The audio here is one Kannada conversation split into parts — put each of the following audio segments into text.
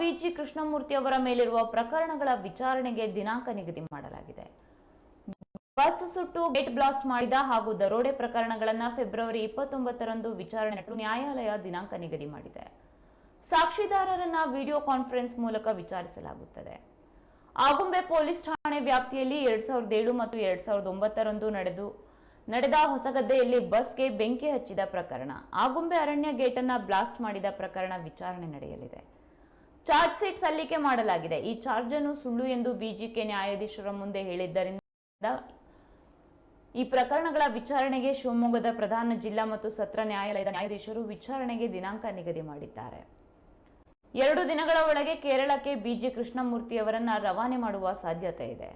ಬಿಜಿ ಕೃಷ್ಣಮೂರ್ತಿ ಅವರ ಮೇಲಿರುವ ಪ್ರಕರಣಗಳ ವಿಚಾರಣೆಗೆ ದಿನಾಂಕ ನಿಗದಿ ಮಾಡಲಾಗಿದೆ. ಬಸ್ ಸುಟ್ಟು ಗೇಟ್ ಬ್ಲಾಸ್ಟ್ ಮಾಡಿದ ಹಾಗೂ ದರೋಡೆ ಪ್ರಕರಣಗಳನ್ನು ಫೆಬ್ರವರಿ ಇಪ್ಪತ್ತೊಂಬತ್ತರಂದು ವಿಚಾರಣೆ ನಡೆಸಲು ನ್ಯಾಯಾಲಯ ದಿನಾಂಕ ನಿಗದಿ ಮಾಡಿದೆ. ಸಾಕ್ಷಿದಾರರನ್ನ ವಿಡಿಯೋ ಕಾನ್ಫರೆನ್ಸ್ ಮೂಲಕ ವಿಚಾರಿಸಲಾಗುತ್ತದೆ. ಆಗುಂಬೆ ಪೊಲೀಸ್ ಠಾಣೆ ವ್ಯಾಪ್ತಿಯಲ್ಲಿ ಎರಡ್ ಸಾವಿರದ ಏಳು ಮತ್ತು ಎರಡ್ ಸಾವಿರದ ಒಂಬತ್ತರಂದು ನಡೆದು, ನಡೆದ ಹೊಸಗದ್ದೆಯಲ್ಲಿ ಬಸ್ಗೆ ಬೆಂಕಿ ಹಚ್ಚಿದ ಪ್ರಕರಣ. ಆಗುಂಬೆ ಅರಣ್ಯ ಗೇಟನ್ನು ಬ್ಲಾಸ್ಟ್ ಮಾಡಿದ ಪ್ರಕರಣ ವಿಚಾರಣೆ ನಡೆಯಲಿದೆ. ಚಾರ್ಜ್ ಶೀಟ್ ಸಲ್ಲಿಕೆ ಮಾಡಲಾಗಿದೆ. ಈ ಚಾರ್ಜ್ ಅನ್ನು ಸುಳ್ಳು ಎಂದು ಬಿಜಿಕೆ ನ್ಯಾಯಾಧೀಶರ ಮುಂದೆ ಹೇಳಿದ್ದರಿಂದ ಈ ಪ್ರಕರಣಗಳ ವಿಚಾರಣೆಗೆ ಶಿವಮೊಗ್ಗದ ಪ್ರಧಾನ ಜಿಲ್ಲಾ ಮತ್ತು ಸತ್ರ ನ್ಯಾಯಾಲಯದ ನ್ಯಾಯಾಧೀಶರು ವಿಚಾರಣೆಗೆ ದಿನಾಂಕ ನಿಗದಿ ಮಾಡಿದ್ದಾರೆ. ಎರಡು ದಿನಗಳ ಒಳಗೆ ಕೇರಳಕ್ಕೆ ಬಿಜಿ ಕೃಷ್ಣಮೂರ್ತಿ ಅವರನ್ನು ರವಾನೆ ಮಾಡುವ ಸಾಧ್ಯತೆ ಇದೆ.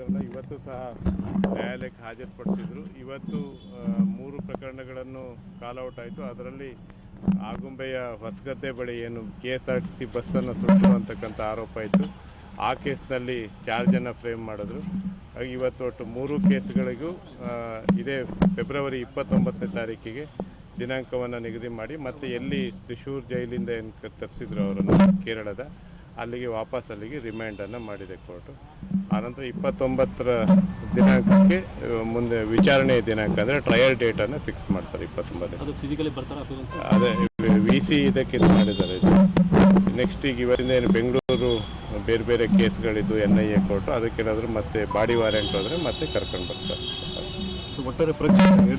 ಅವ್ರನ್ನ ಇವತ್ತು ಸಹ ನ್ಯಾಯಾಲಯಕ್ಕೆ ಹಾಜರುಪಡಿಸಿದ್ರು. ಇವತ್ತು ಮೂರು ಪ್ರಕರಣಗಳನ್ನು ಕಾಲೌಟ್ ಆಯಿತು. ಅದರಲ್ಲಿ ಆಗುಂಬೆಯ ಹೊಸಗದ್ದೆ ಬಳಿ ಏನು K S R T C ಬಸ್ಸನ್ನು ಸುಟ್ಟು ಅಂತಕ್ಕಂಥ ಆರೋಪ ಇತ್ತು. ಆ ಕೇಸ್ನಲ್ಲಿ ಚಾರ್ಜನ್ನು ಫ್ರೇಮ್ ಮಾಡಿದ್ರು. ಇವತ್ತು ಒಟ್ಟು ಮೂರು ಕೇಸ್ಗಳಿಗೂ ಇದೇ ಫೆಬ್ರವರಿ ಇಪ್ಪತ್ತೊಂಬತ್ತನೇ ತಾರೀಕಿಗೆ ದಿನಾಂಕವನ್ನು ನಿಗದಿ ಮಾಡಿ ಮತ್ತು ಎಲ್ಲಿ ತ್ರಿಶೂರ್ ಜೈಲಿಂದ ಏನು ತರಿಸಿದ್ರು ಅವರನ್ನು ಕೇರಳದ ಅಲ್ಲಿಗೆ ವಾಪಸ್ ಅಲ್ಲಿಗೆ ರಿಮೈಂಡನ್ನು ಮಾಡಿದೆ ಕೋರ್ಟು ಆನಂತರ ಇಪ್ಪತ್ತೊಂಬತ್ತರ ದಿನಾಂಕಕ್ಕೆ ಮುಂದೆ ವಿಚಾರಣೆಯ ದಿನಾಂಕ ಅಂದರೆ ಟ್ರಯಲ್ ಡೇಟನ್ನು ಫಿಕ್ಸ್ ಮಾಡ್ತಾರೆ ಇಪ್ಪತ್ತೊಂಬತ್ತು ಅದು ವಿ ಸಿ ಇದಕ್ಕೆ ಇದು ಮಾಡಿದ್ದಾರೆ ನೆಕ್ಸ್ಟ್ ಈಗ ಇವರಿಂದ ಏನು ಬೆಂಗಳೂರು ಬೇರೆ ಬೇರೆ ಕೇಸ್ಗಳಿದ್ದು ಎನ್ ಐ ಎ ಕೋರ್ಟು ಅದಕ್ಕೇನಾದರೂ ಮತ್ತೆ ಬಾಡಿ ವಾರೆಂಟ್ ಹೋದರೆ ಮತ್ತೆ ಕರ್ಕೊಂಡು ಬರ್ತಾರೆ. ಒಟ್ಟಾರೆ ಪ್ರಕ್ರಿಯೆ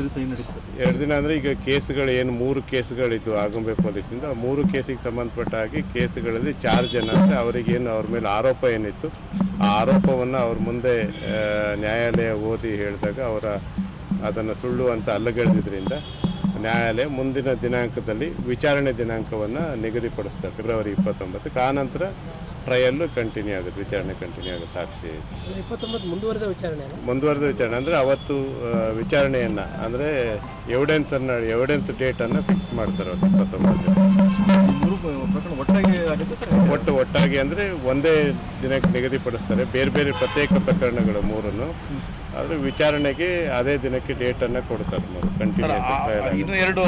ಎರಡು ದಿನ ಅಂದರೆ ಈಗ ಕೇಸ್ಗಳು ಏನು ಮೂರು ಕೇಸ್ಗಳಿದ್ದು ಆಗುಂಬೆ ಪೊಲೀಸಿಂದ ಆ ಮೂರು ಕೇಸಿಗೆ ಸಂಬಂಧಪಟ್ಟ ಹಾಗೆ ಕೇಸ್ಗಳಲ್ಲಿ ಚಾರ್ಜ್ ಅಂದರೆ ಅವರಿಗೇನು ಅವ್ರ ಮೇಲೆ ಆರೋಪ ಏನಿತ್ತು, ಆ ಆರೋಪವನ್ನು ಅವ್ರ ಮುಂದೆ ನ್ಯಾಯಾಲಯ ಓದಿ ಹೇಳಿದಾಗ ಅವರ ಅದನ್ನು ಸುಳ್ಳು ಅಂತ ಅಲ್ಲಗೆಳೆದಿದ್ದರಿಂದ ನ್ಯಾಯಾಲಯ ಮುಂದಿನ ದಿನಾಂಕದಲ್ಲಿ ವಿಚಾರಣೆ ದಿನಾಂಕವನ್ನು ನಿಗದಿಪಡಿಸ್ತಾರೆ, ಫೆಬ್ರವರಿ ಇಪ್ಪತ್ತೊಂಬತ್ತಕ್ಕೆ. ಆನಂತರ ಟ್ರಯಲ್ಲು ಕಂಟಿನ್ಯೂ ಆಗುತ್ತೆ ವಿಚಾರಣೆ ಕಂಟಿನ್ಯೂ ಆಗುತ್ತೆ ಸಾಕ್ಷಿ. ಇಪ್ಪತ್ತೊಂಬತ್ತು ಮುಂದುವರೆದ ವಿಚಾರಣೆ ಮುಂದುವರೆದ ವಿಚಾರಣೆ ಅಂದರೆ ಅವತ್ತು ವಿಚಾರಣೆಯನ್ನು ಅಂದರೆ ಎವಿಡೆನ್ಸ್ ಅನ್ನ ಎವಿಡೆನ್ಸ್ ಡೇಟ್ ಅನ್ನ ಫಿಕ್ಸ್ ಮಾಡ್ತಾರೆ ಅವತ್ತು ಇಪ್ಪತ್ತೊಂಬತ್ತು ಒಟ್ಟಾಗಿ ಆಗುತ್ತೆ ಸರ್? ಒಟ್ಟು ಒಟ್ಟಾಗಿ ಅಂದರೆ ಒಂದೇ ದಿನಕ್ಕೆ ನಿಗದಿಪಡಿಸ್ತಾರೆ ಬೇರೆ ಬೇರೆ ಪ್ರತ್ಯೇಕ ಪ್ರಕರಣಗಳು ಮೂರನ್ನು ಆದರೆ ವಿಚಾರಣೆಗೆ ಅದೇ ದಿನಕ್ಕೆ ಡೇಟನ್ನು ಅನ್ನ ಕೊಡ್ತಾರೆ ಮೂರು ಕಂಟಿನ್ಯೂ ಇನ್ನು ಎರಡು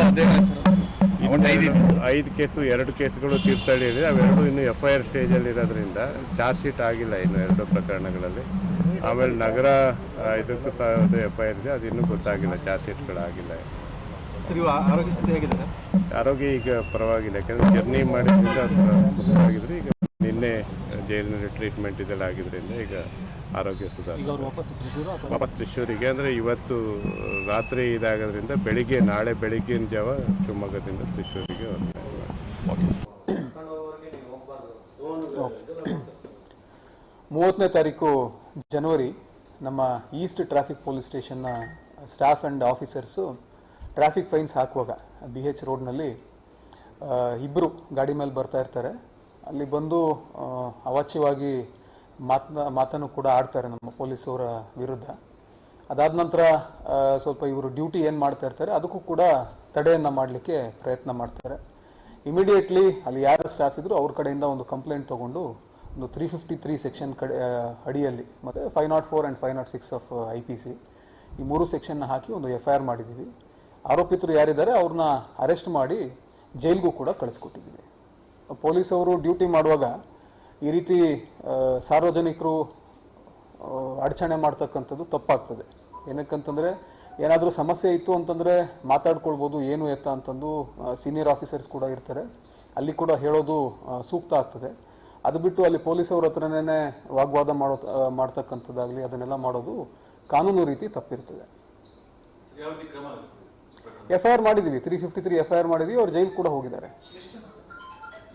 ಐದು ಐದು ಕೇಸು ಎರಡು ಕೇಸುಗಳು ತೀರ್ಥಹಳ್ಳಿ ಇದೆ ಅವೆರಡು ಇನ್ನು ಎಫ್ ಐ ಆರ್ ಸ್ಟೇಜಲ್ಲಿ ಇರೋದ್ರಿಂದ ಚಾರ್ಜ್ ಶೀಟ್ ಆಗಿಲ್ಲ ಇನ್ನು ಎರಡು ಪ್ರಕರಣಗಳಲ್ಲಿ. ಆಮೇಲೆ ನಗರ ಇದಕ್ಕೂ ಸಹ ಎಫ್ ಐ ಆರ್ ಇದೆ. ಅದು ಇನ್ನೂ ಗೊತ್ತಾಗಿಲ್ಲ ಚಾರ್ಜ್ ಶೀಟ್ಗಳಾಗಿಲ್ಲ ಆರೋಗ್ಯ ಸ್ಥಿತಿ ಹೇಗಿದೆ? ಆರೋಗ್ಯ ಈಗ ಪರವಾಗಿಲ್ಲ. ಯಾಕಂದ್ರೆ ಜರ್ನಿ ಮಾಡಿದ್ರಿಂದ ಆಗಿದ್ರೆ ಈಗ ನಿನ್ನೆ ಜೈಲಿನಲ್ಲಿ ಟ್ರೀಟ್ಮೆಂಟ್ ಇದೆಲ್ಲ ಆಗಿದ್ರಿಂದ ಈಗ ಆರೋಗ್ಯ ಸುಧಾರಣೆ ಸುಧಾರಿಸಿದೆ ವಾಪಸ್ ತ್ರಿಶೂರಿಗೆ ಅಂದರೆ ಇವತ್ತು ರಾತ್ರಿ ಇದಾಗೋದ್ರಿಂದ ಬೆಳಿಗ್ಗೆ ನಾಳೆ ಬೆಳಿಗ್ಗಿನ ಜಾವ ಶಿವಮೊಗ್ಗದಿಂದ ತ್ರಿಶೂರಿಗೆ. ಮೂವತ್ತನೇ ತಾರೀಕು ಜನವರಿ ನಮ್ಮ east traffic police ಸ್ಟೇಷನ್ನ staff and officers traffic fines ಹಾಕುವಾಗ ಬಿ ಎಚ್ ರೋಡ್ನಲ್ಲಿ ಇಬ್ಬರು ಗಾಡಿ ಮೇಲೆ ಬರ್ತಾ ಇರ್ತಾರೆ. ಅಲ್ಲಿ ಬಂದು ಅವಾಚ್ಯವಾಗಿ ಮಾತನ್ನ ಮಾತನ್ನು ಕೂಡ ಆಡ್ತಾರೆ ನಮ್ಮ ಪೊಲೀಸವರ ವಿರುದ್ಧ. ಅದಾದ ನಂತರ ಸ್ವಲ್ಪ ಇವರು ಡ್ಯೂಟಿ ಏನು ಮಾಡ್ತಾ ಇರ್ತಾರೆ, ಅದಕ್ಕೂ ಕೂಡ ತಡೆಯನ್ನು ಮಾಡಲಿಕ್ಕೆ ಪ್ರಯತ್ನ ಮಾಡ್ತಾರೆ. ಇಮಿಡಿಯೇಟ್ಲಿ ಅಲ್ಲಿ ಯಾರು ಸ್ಟಾಫ್ ಇದ್ರು ಅವ್ರ ಕಡೆಯಿಂದ ಒಂದು ಕಂಪ್ಲೇಂಟ್ ತಗೊಂಡು ಒಂದು ತ್ರೀ ಫಿಫ್ಟಿ ತ್ರೀ ಸೆಕ್ಷನ್ ಕಡೆ ಅಡಿಯಲ್ಲಿ ಮತ್ತು five nought four and five nought six of I P C ಈ ಮೂರು ಸೆಕ್ಷನ್ನ ಹಾಕಿ ಒಂದು ಎಫ್ ಐ ಆರ್ ಮಾಡಿದ್ದೀವಿ ಆರೋಪಿತರು ಯಾರಿದ್ದಾರೆ ಅವ್ರನ್ನ ಅರೆಸ್ಟ್ ಮಾಡಿ ಜೈಲ್ಗೂ ಕೂಡ ಕಳಿಸ್ಕೊಟ್ಟಿದ್ದೀವಿ ಪೊಲೀಸವರು ಡ್ಯೂಟಿ ಮಾಡುವಾಗ ಈ ರೀತಿ ಸಾರ್ವಜನಿಕರು ಅಡಚಣೆ ಮಾಡ್ತಕ್ಕಂಥದ್ದು ತಪ್ಪಾಗ್ತದೆ. ಏನಕ್ಕಂತಂದರೆ, ಏನಾದರೂ ಸಮಸ್ಯೆ ಇತ್ತು ಅಂತಂದರೆ ಮಾತಾಡ್ಕೊಳ್ಬೋದು, ಏನು ಎತ್ತ ಅಂತಂದು ಸೀನಿಯರ್ ಆಫೀಸರ್ಸ್ ಕೂಡ ಇರ್ತಾರೆ. ಅಲ್ಲಿ ಕೂಡ ಹೇಳೋದು ಸೂಕ್ತ ಆಗ್ತದೆ. ಅದು ಬಿಟ್ಟು ಅಲ್ಲಿ ಪೊಲೀಸವ್ರ ಹತ್ರನೇ ವಾಗ್ವಾದ ಮಾಡೋ ಮಾಡ್ತಕ್ಕಂಥದ್ದಾಗಲಿ, ಅದನ್ನೆಲ್ಲ ಮಾಡೋದು ಕಾನೂನು ರೀತಿ ತಪ್ಪಿರ್ತದೆ. ಎಫ್ ಐ ಆರ್ ಮಾಡಿದ್ದೀವಿ three fifty three F I R ಮಾಡಿದ್ದೀವಿ ಅವ್ರು ಜೈಲು ಕೂಡ ಹೋಗಿದ್ದಾರೆ.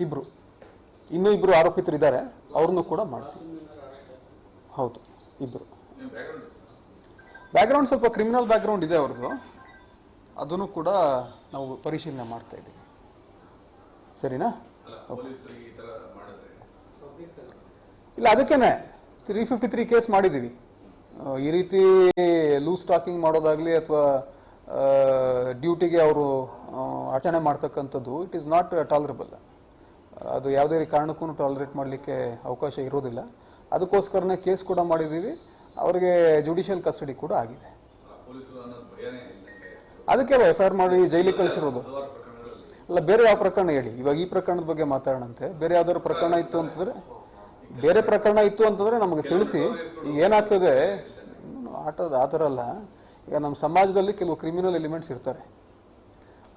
ಇಬ್ಬರು ಇನ್ನೂ ಇಬ್ಬರು ಆರೋಪಿತರಿದ್ದಾರೆ, ಅವ್ರನ್ನೂ ಕೂಡ ಮಾಡ್ತೀವಿ. ಹೌದು ಇಬ್ಬರು ಬ್ಯಾಕ್ಗ್ರೌಂಡ್ ಸ್ವಲ್ಪ ಕ್ರಿಮಿನಲ್ ಬ್ಯಾಕ್ಗ್ರೌಂಡ್ ಇದೆ ಅವ್ರದ್ದು. ಅದನ್ನು ಕೂಡ ನಾವು ಪರಿಶೀಲನೆ ಮಾಡ್ತಾ ಇದ್ದೀವಿ. ಸರಿನಾ? ಇಲ್ಲ, ಅದಕ್ಕೇನೆ. ತ್ರೀ ಫಿಫ್ಟಿ ತ್ರೀ ಕೇಸ್ ಮಾಡಿದ್ದೀವಿ ಈ ರೀತಿ ಲೂಸ್ ಟಾಕಿಂಗ್ ಮಾಡೋದಾಗಲಿ ಅಥವಾ ಡ್ಯೂಟಿಗೆ ಅವರು ಆಚರಣೆ ಮಾಡ್ತಕ್ಕಂಥದ್ದು ಇಟ್ ಈಸ್ ನಾಟ್ ಟಾಲರಬಲ್ ಅದು ಯಾವುದೇ ಕಾರಣಕ್ಕೂ ಟಾಲರೇಟ್ ಮಾಡಲಿಕ್ಕೆ ಅವಕಾಶ ಇರೋದಿಲ್ಲ ಅದಕ್ಕೋಸ್ಕರನೇ ಕೇಸ್ ಕೂಡ ಮಾಡಿದ್ದೀವಿ. ಅವರಿಗೆ ಜುಡಿಷಿಯಲ್ ಕಸ್ಟಡಿ ಕೂಡ ಆಗಿದೆ. ಅದಕ್ಕೆ ಎಫ್ ಐ ಆರ್ ಮಾಡಿ ಜೈಲಿಗೆ ಕಳಿಸಿರೋದು. ಅಲ್ಲ, ಬೇರೆ ಯಾವ ಪ್ರಕರಣ ಹೇಳಿ. ಇವಾಗ ಈ ಪ್ರಕರಣದ ಬಗ್ಗೆ ಮಾತಾಡೋಣಂತೆ. ಬೇರೆ ಯಾವ್ದಾದ್ರು ಪ್ರಕರಣ ಇತ್ತು ಅಂತಂದ್ರೆ, ಬೇರೆ ಪ್ರಕರಣ ಇತ್ತು ಅಂತಂದ್ರೆ ನಮಗೆ ತಿಳಿಸಿ. ಈಗ ಏನಾಗ್ತದೆ, ಆಟದ ಆ ಥರ ಅಲ್ಲ. ಈಗ ನಮ್ಮ ಸಮಾಜದಲ್ಲಿ ಕೆಲವು ಕ್ರಿಮಿನಲ್ ಎಲಿಮೆಂಟ್ಸ್ ಇರ್ತಾರೆ.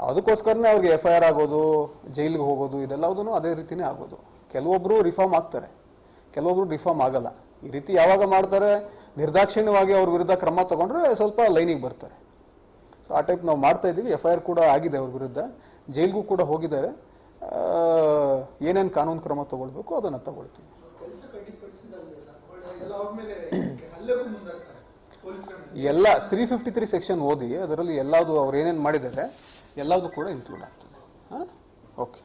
ಅದಕ್ಕೋಸ್ಕರನೇ ಅವ್ರಿಗೆ ಎಫ್ ಐ ಆರ್ ಆಗೋದು, ಜೈಲಿಗೆ ಹೋಗೋದು ಇದೆಲ್ಲದೂ ಅದೇ ರೀತಿನೇ ಆಗೋದು. ಕೆಲವೊಬ್ಬರು ರಿಫಾರ್ಮ್ ಆಗ್ತಾರೆ. ಕೆಲವೊಬ್ರು ರಿಫಾರ್ಮ್ ಆಗಲ್ಲ. ಈ ರೀತಿ ಯಾವಾಗ ಮಾಡ್ತಾರೆ, ನಿರ್ದಾಕ್ಷಿಣ್ಯವಾಗಿ ಅವ್ರ ವಿರುದ್ಧ ಕ್ರಮ ತಗೊಂಡ್ರೆ ಸ್ವಲ್ಪ ಲೈನಿಗೆ ಬರ್ತಾರೆ. ಸೊ ಆ ಟೈಪ್ ನಾವು ಮಾಡ್ತಾ ಇದ್ದೀವಿ. ಎಫ್ ಐ ಆರ್ ಕೂಡ ಆಗಿದೆ ಅವ್ರ ವಿರುದ್ಧ. ಜೈಲಿಗೂ ಕೂಡ ಹೋಗಿದ್ದಾರೆ. ಏನೇನು ಕಾನೂನು ಕ್ರಮ ತಗೊಳ್ಬೇಕು ಅದನ್ನು ತಗೊಳ್ತೀವಿ. ಎಲ್ಲ ತ್ರೀ ಫಿಫ್ಟಿ ತ್ರೀ ಸೆಕ್ಷನ್ ಓದಿ, ಅದರಲ್ಲಿ ಎಲ್ಲದು ಅವ್ರು ಏನೇನು ಮಾಡಿದ್ದಾರೆ, ಎಲ್ಲದೂ ಕೂಡ ಇನ್ಕ್ಲೂಡ್ ಆಗ್ತದೆ. ಹಾಂ? ಓಕೆ